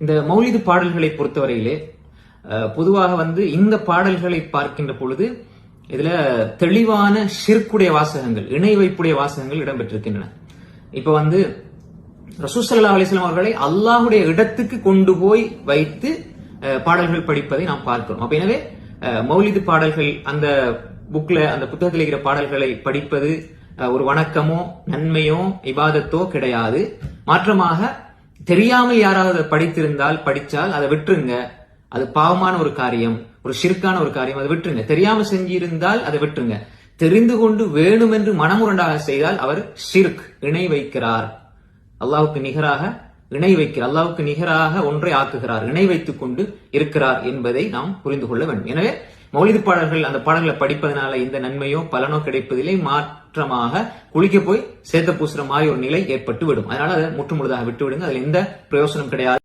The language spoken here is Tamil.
இந்த மௌலிது பாடல்களை பொறுத்தவரையிலே பொதுவாக வந்து இந்த பாடல்களை பார்க்கின்ற பொழுது இதுல தெளிவான ஷிர்க்குடைய வாசகங்கள் இணை வைப்புடைய வாசகங்கள் இடம்பெற்றிருக்கின்றன. இப்ப வந்து ரசூசல்லா அலிஸ்லாம் அவர்களை அல்லாஹுடைய இடத்துக்கு கொண்டு போய் வைத்து பாடல்கள் படிப்பதை நாம் பார்க்கிறோம். அப்ப எனவே மௌலிது பாடல்கள் அந்த புக்ல அந்த புத்தகத்தில் இருக்கிற பாடல்களை படிப்பது ஒரு வணக்கமோ நன்மையோ இபாதத்தோ கிடையாது. மாற்றமாக தெரியாமல் யாராவது அதை படித்திருந்தால் படிச்சால் அதை விட்டுருங்க. அது பாவமான ஒரு காரியம் ஒரு ஷிர்கான ஒரு காரியம் அதை விட்டுருங்க. தெரியாம செஞ்சிருந்தால் அதை விட்டுருங்க. தெரிந்து கொண்டு வேணுமென்று மனமுரண்டாக செய்தால் அவர் ஷிர்க் இணை வைக்கிறார். அல்லாவுக்கு நிகராக இணை வைக்கிறார் அல்லாவுக்கு நிகராக ஒன்றை ஆக்குகிறார் இணை வைத்துக் கொண்டு இருக்கிறார் என்பதை நாம் புரிந்து கொள்ள வேண்டும். எனவே மௌலிது பாடல்கள் அந்த பாடல்களை படிப்பதனால இந்த நன்மையோ பலனோ கிடைப்பதில்லை. மாற்றமாக குளிக்க போய் சேத்த பூசுற மாதிரி ஒரு நிலை ஏற்பட்டு விடும். அதனால அதை முற்றுமுழுதாக விட்டு விடுங்க அதுல எந்த பிரயோசனம் கிடையாது.